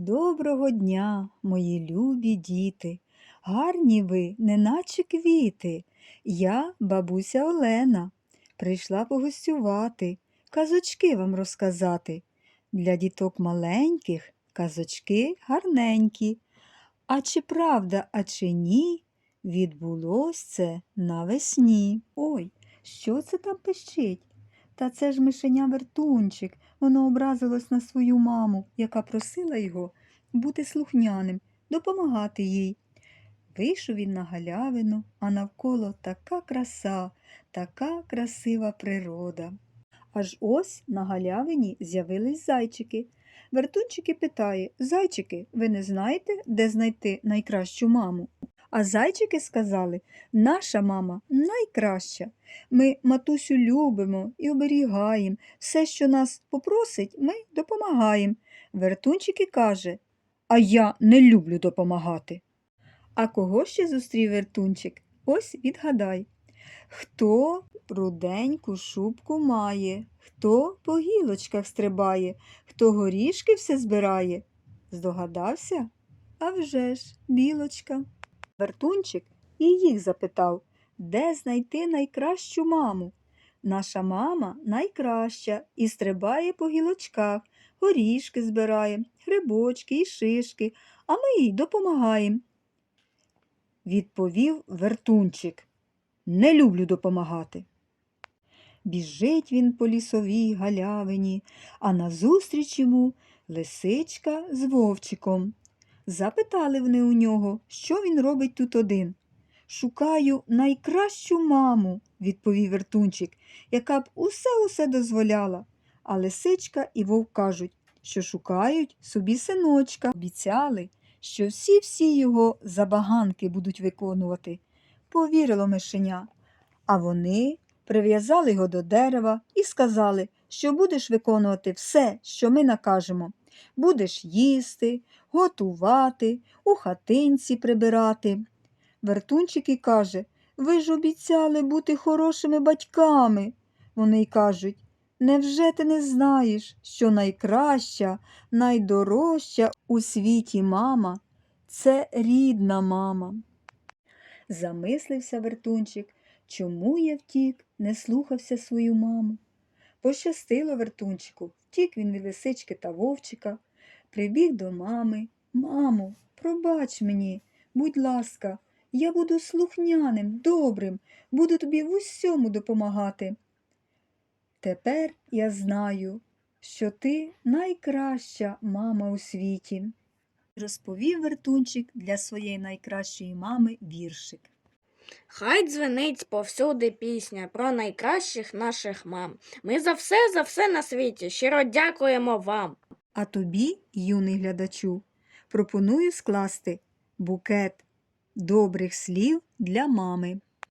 Доброго дня, мої любі діти, гарні ви, неначе квіти. Я, бабуся Олена, прийшла погостювати, казочки вам розказати. Для діток маленьких казочки гарненькі. А чи правда, а чи ні, відбулось це навесні. Ой, що це там пищить? Та це ж мишеня вертунчик. Воно образилось на свою маму, яка просила його бути слухняним, допомагати їй. Вийшов він на галявину, а навколо така краса, така красива природа. Аж ось на галявині з'явились зайчики. Вертунчики питає Зайчики, ви не знаєте, де знайти найкращу маму? А зайчики сказали наша мама найкраща. Ми матусю любимо і оберігаємо. Все, що нас попросить, ми допомагаємо. Вертунчики каже, а я не люблю допомагати. А кого ще зустрів вертунчик? Ось відгадай. Хто руденьку шубку має, хто по гілочках стрибає, хто горішки все збирає? Здогадався? А вже ж, білочка. Вертунчик і їх запитав, де знайти найкращу маму. Наша мама найкраща і стрибає по гілочках, горішки збирає, грибочки і шишки, а ми їй допомагаємо. Відповів вертунчик. Не люблю допомагати. Біжить він по лісовій галявині, а назустріч йому лисичка з вовчиком. Запитали вони у нього, що він робить тут один. Шукаю найкращу маму, відповів вертунчик, яка б усе усе дозволяла. А лисичка і вовк кажуть, що шукають собі синочка. Обіцяли, що всі-всі його забаганки будуть виконувати. Повірило мишеня, а вони прив'язали його до дерева і сказали, що будеш виконувати все, що ми накажемо. Будеш їсти, готувати, у хатинці прибирати. Вертунчик і каже, ви ж обіцяли бути хорошими батьками. Вони й кажуть, невже ти не знаєш, що найкраща, найдорожча у світі мама це рідна мама. Замислився вертунчик, чому я втік, не слухався свою маму. Пощастило вертунчику, втік він від лисички та вовчика, прибіг до мами. Мамо, пробач мені, будь ласка, я буду слухняним, добрим, буду тобі в усьому допомагати. Тепер я знаю, що ти найкраща мама у світі. Розповів вертунчик для своєї найкращої мами віршик. Хай дзвенить повсюди пісня про найкращих наших мам. Ми за все, за все на світі щиро дякуємо вам. А тобі, юний глядачу, пропоную скласти букет добрих слів для мами.